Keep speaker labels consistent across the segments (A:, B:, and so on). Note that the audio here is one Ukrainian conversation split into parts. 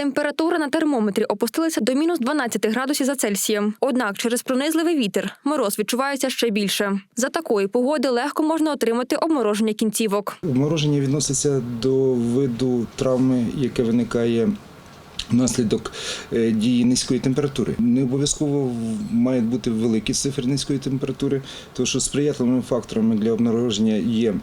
A: Температура на термометрі опустилася до мінус 12 градусів за Цельсієм. Однак через пронизливий вітер мороз відчувається ще більше. За такої погоди легко можна отримати обмороження кінцівок.
B: Обмороження відноситься до виду травми, яке виникає внаслідок е, дії низької температури. Не обов'язково мають бути великі цифри низької температури, тому що сприятливими факторами для обмороження є.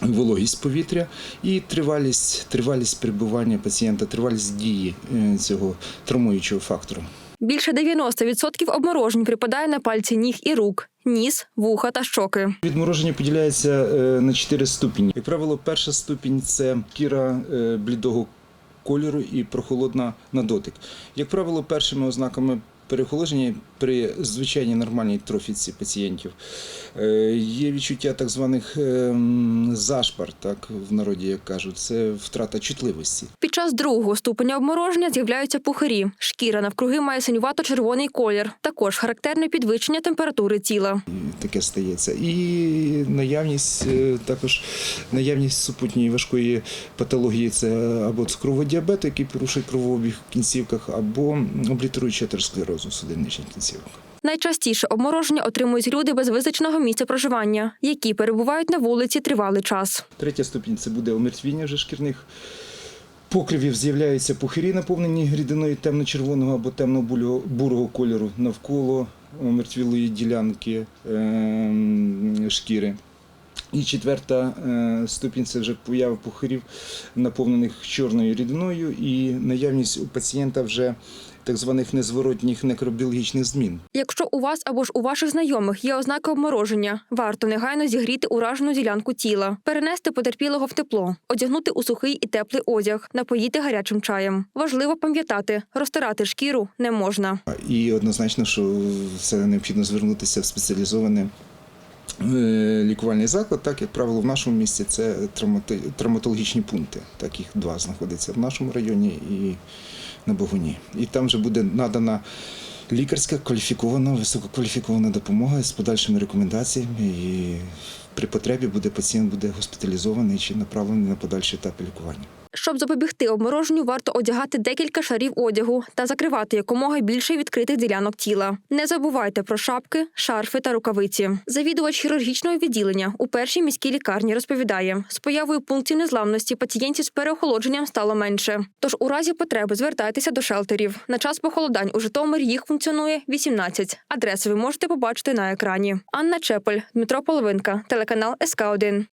B: Вологість повітря і тривалість, тривалість перебування пацієнта, тривалість дії е, цього травмуючого фактору.
A: Більше 90% обморожень припадає на пальці ніг і рук, ніс, вуха та щоки.
B: Відмороження поділяється е, на чотири ступені. Як правило, перша ступінь це шкіра е, блідого кольору і прохолодна на дотик. Як правило, першими ознаками переохолодження при звичайній нормальній трофіці пацієнтів е, є відчуття так званих е, зашпар, так в народі як кажуть, це втрата чутливості.
A: Під час другого ступеня обмороження з'являються пухирі. Шкіра навкруги має синювато-червоний колір. Також характерне підвищення температури тіла.
B: Таке стається. І наявність е, також наявність супутньої важкої патології це або цукрового діабету, який порушує кровообіг в кінцівках, або облітеруючий атеросклерозу судинничних кінцівок.
A: Найчастіше обмороження отримують люди без визначеного місця проживання, які перебувають на вулиці тривалий час.
B: Третя ступінь це буде омертвіння вже шкірних. Покривів з'являються пухирі, наповнені рідиною темно-червоного або темно-бурого кольору навколо омертвілої ділянки ем, шкіри. І четверта е, ступінь це вже поява пухирів, наповнених чорною рідиною, і наявність у пацієнта вже так званих незворотніх некробіологічних змін.
A: Якщо у вас або ж у ваших знайомих є ознаки обмороження, варто негайно зігріти уражену ділянку тіла, перенести потерпілого в тепло, одягнути у сухий і теплий одяг, напоїти гарячим чаєм. Важливо пам'ятати, розтирати шкіру не можна.
B: І однозначно, що це необхідно звернутися в спеціалізоване лікувальний заклад. Так, як правило, в нашому місті це травматологічні пункти. Так, їх два знаходяться в нашому районі і на Богуні. І там вже буде надана лікарська кваліфікована, висококваліфікована допомога з подальшими рекомендаціями. І при потребі буде пацієнт буде госпіталізований чи направлений на подальші етапи лікування.
A: Щоб запобігти обмороженню, варто одягати декілька шарів одягу та закривати якомога більше відкритих ділянок тіла. Не забувайте про шапки, шарфи та рукавиці. Завідувач хірургічного відділення у першій міській лікарні розповідає, з появою пунктів незламності пацієнтів з переохолодженням стало менше. Тож у разі потреби звертайтеся до шелтерів. На час похолодань у Житомирі їх функціонує 18. Адреси ви можете побачити на екрані. Анна Чепель, Дмитро Половинка, телеканал СК 1